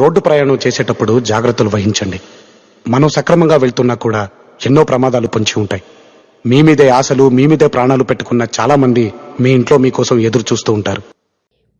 Road ప్రయాణం చేసేటప్పుడు జాగ్రత్తలు వహించండి. మనం సక్రమంగా వెళ్తున్నా కూడా ఎన్నో ప్రమాదాలు పొంచి ఉంటాయి. మీ మీదే ఆశలు మీ మీదే ప్రాణాలు పెట్టుకున్న చాలామంది మీ ఇంట్లో మీకోసం ఎదురు చూస్తూ ఉంటారు.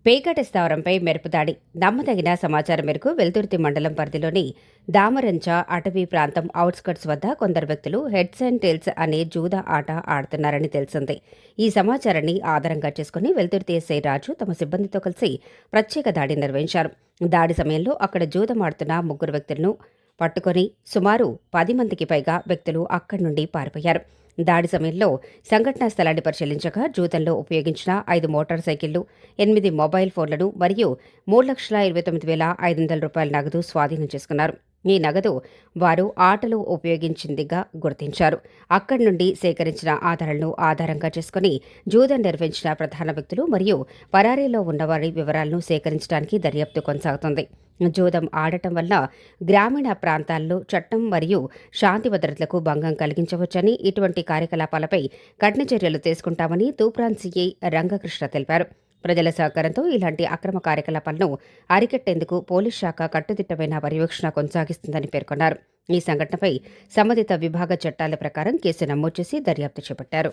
పేకాట స్థావరంపై మెరుపుదాడి నమ్మదగిన సమాచారం మేరకు వెల్దుర్తి మండలం పరిధిలోని దామరంచ అటవీ ప్రాంతం అవుట్స్కట్స్ వద్ద కొందరు వ్యక్తులు హెడ్స్ అండ్ టెల్స్ అనే జూదా ఆట ఆడుతున్నారని తెలిసింది. ఈ సమాచారాన్ని ఆధారంగా చేసుకుని వెల్దుర్తి ఎస్ఐ రాజు తమ సిబ్బందితో కలిసి ప్రత్యేక దాడి నిర్వహించారు. దాడి సమయంలో అక్కడ జూదం ఆడుతున్న ముగ్గురు వ్యక్తులను పట్టుకొని సుమారు పది మందికి పైగా వ్యక్తులు అక్కడి నుండి పారిపోయారు. దాడి సమయంలో సంఘటనా స్థలాన్ని పరిశీలించగా జూతంలో ఉపయోగించిన ఐదు మోటార్ సైకిళ్ళు ఎనిమిది మొబైల్ ఫోన్లను మరియు మూడు లక్షల ఇరవై తొమ్మిది వేల ఐదు వందల రూపాయల నగదు స్వాధీనం చేసుకున్నారు. ఈ నగదు వారు ఆటలో ఉపయోగించిందిగా గుర్తించారు. అక్కడి నుండి సేకరించిన ఆధారాలను ఆధారంగా చేసుకుని జూదం నిర్వహించిన ప్రధాన వ్యక్తులు మరియు పరారీలో ఉన్నవారి వివరాలను సేకరించడానికి దర్యాప్తు కొనసాగుతుంది. జూదం ఆడటం వల్ల గ్రామీణ ప్రాంతాల్లో చట్టం మరియు శాంతి భద్రతలకు భంగం కలిగించవచ్చని ఇటువంటి కార్యకలాపాలపై కఠిన చర్యలు తీసుకుంటామని తూప్రాన్ సీఐ రంగకృష్ణ తెలిపారు. ప్రజల సహకారంతో ఇలాంటి అక్రమ కార్యకలాపాలను అరికట్టేందుకు పోలీస్ శాఖ కట్టుదిట్టమైన పర్యవేక్షణ కొనసాగిస్తుందని పేర్కొన్నారు. ఈ సంఘటనపై సంబంధిత విభాగ చట్టాల ప్రకారం కేసు నమోదు చేసి దర్యాప్తు చేపట్టారు.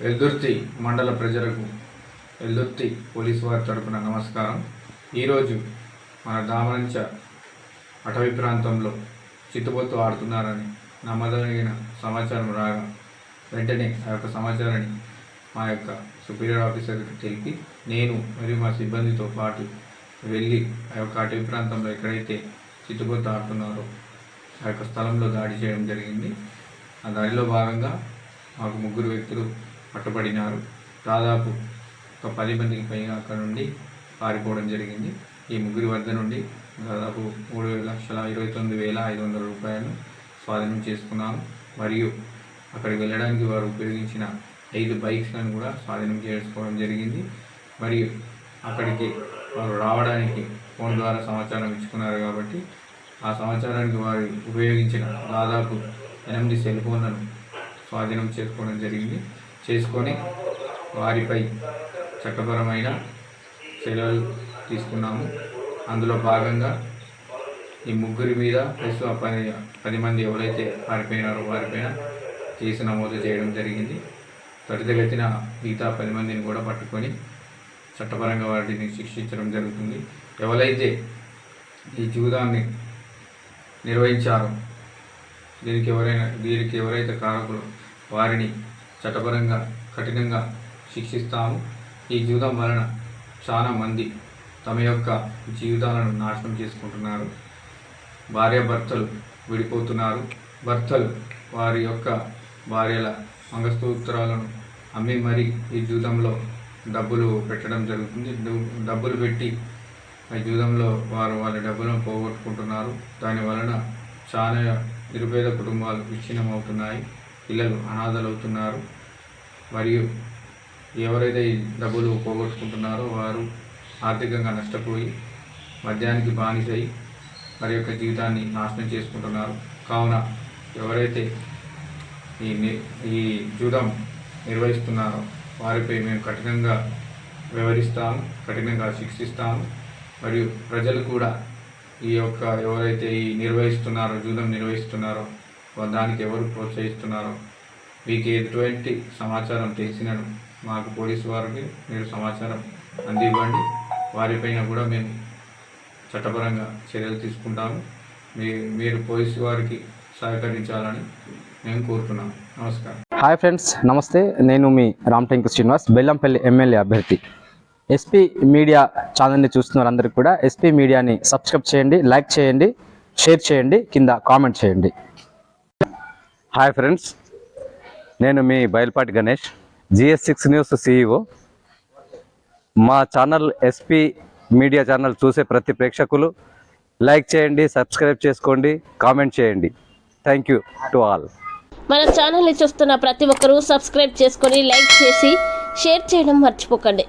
వెల్దుర్తి మండల ప్రజలకు వెల్దుర్తి పోలీసు వారి తరపున నమస్కారం. ఈరోజు మన దామరంచ అటవీ ప్రాంతంలో చిత్తుబొత్తు ఆడుతున్నారని నమ్మదగిన సమాచారం రాగా వెంటనే ఆ యొక్క సమాచారాన్ని మా యొక్క సుపీరియర్ ఆఫీసర్కి తెలిపి నేను మరియు మా సిబ్బందితో పాటు వెళ్ళి ఆ యొక్క అటవీ ప్రాంతంలో ఎక్కడైతే చిత్తుబొత్తు ఆడుతున్నారో ఆ యొక్క స్థలంలో దాడి చేయడం జరిగింది. ఆ దాడిలో భాగంగా మాకు ముగ్గురు వ్యక్తులు పట్టుబడినారు. దాదాపు ఒక పది మందికి పైగా అక్కడ నుండి పారిపోవడం జరిగింది. ఈ ముగ్గురి వద్ద నుండి దాదాపు మూడు లక్షల ఇరవై తొమ్మిది వేల ఐదు వందల రూపాయలు స్వాధీనం చేసుకున్నాము. మరియు అక్కడికి వెళ్ళడానికి వారు ఉపయోగించిన ఐదు బైక్స్లను కూడా స్వాధీనం చేసుకోవడం జరిగింది. మరియు అక్కడికి వారు రావడానికి ఫోన్ ద్వారా సమాచారం ఇచ్చుకున్నారు కాబట్టి ఆ సమాచారానికి వారు ఉపయోగించిన దాదాపు ఎనిమిది సెల్ ఫోన్లను స్వాధీనం చేసుకోవడం జరిగింది. చేసుకొని వారిపై చట్టపరమైన సెలవులు తీసుకున్నాము. అందులో భాగంగా ఈ ముగ్గురి మీద ప్లస్ పని పది పది మంది ఎవరైతే పారిపోయినారో వారిపైన కేసు నమోదు చేయడం జరిగింది. త్వరితగతిన మిగతా పది మందిని కూడా పట్టుకొని చట్టపరంగా వాటిని శిక్షించడం జరుగుతుంది. ఎవరైతే ఈ జూదాన్ని నిర్వహించారో దీనికి ఎవరైనా దీనికి ఎవరైతే కారకులు వారిని చట్టపరంగా కఠినంగా శిక్షిస్తాము. ఈ జూదం వలన చాలా మంది తమ యొక్క జీవితాలను నాశనం చేసుకుంటున్నారు. భార్యాభర్తలు విడిపోతున్నారు. భర్తలు వారి యొక్క భార్యల మంగస్తూత్రాలను అమ్మి మరి ఈ జూదంలో డబ్బులు పెట్టడం జరుగుతుంది. డబ్బులు పెట్టి ఆ జూదంలో వారు వాళ్ళ డబ్బులను పోగొట్టుకుంటున్నారు. దాని వలన చాలా నిరుపేద కుటుంబాలు విచ్ఛిన్నం అవుతున్నాయి పిల్లలు అనాథలవుతున్నారు. మరియు ఎవరైతే ఈ డబ్బులు పోగొట్టుకుంటున్నారో వారు ఆర్థికంగా నష్టపోయి మద్యానికి బానిసై వారి యొక్క జీవితాన్ని నాశనం చేసుకుంటున్నారు. కావున ఎవరైతే ఈ ని- ఈ జూదం నిర్వహిస్తున్నారో వారిపై మేము కఠినంగా వ్యవహరిస్తాము కఠినంగా శిక్షిస్తాము. మరియు ప్రజలు కూడా ఈ యొక్క ఎవరైతే ఈ నిర్వహిస్తున్నారో జూదం నిర్వహిస్తున్నారో దానికి ఎవరు ప్రోత్సహిస్తున్నారో మీకు ఎటువంటి సమాచారం తెలిసినను మాకు పోలీసు వారికి మీరు సమాచారం అందివ్వండి. వారిపైన కూడా మేము చట్టపరంగా చర్యలు తీసుకుంటాము. మీ మీరు పోలీసు వారికి సహకరించాలని మేము కోరుతున్నాము. నమస్కారం. హాయ్ ఫ్రెండ్స్ నమస్తే. నేను మీ రామటెంకు శ్రీనివాస్ బెల్లంపల్లి ఎమ్మెల్యే అభ్యర్థి. ఎస్పీ మీడియా ఛానల్ని చూస్తున్న వారందరికీ కూడా ఎస్పీ మీడియాని సబ్స్క్రైబ్ చేయండి లైక్ చేయండి షేర్ చేయండి కింద కామెంట్ చేయండి. హాయ్ ఫ్రెండ్స్ నేను మీ Bayalupati Ganesh. G S six news CEO మా channel S P media channel చూసే ప్రతి ప్రేక్షకులు లైక్ చేయండి సబ్స్క్రైబ్ చేసుకోండి కామెంట్ చేయండి. థ్యాంక్ యూ టు ఆల్ మన ఛానల్ని చూస్తున్న ప్రతి ఒక్కరూ సబ్స్క్రైబ్ చేసుకొని లైక్ చేసి షేర్ చేయడం మర్చిపోకండి.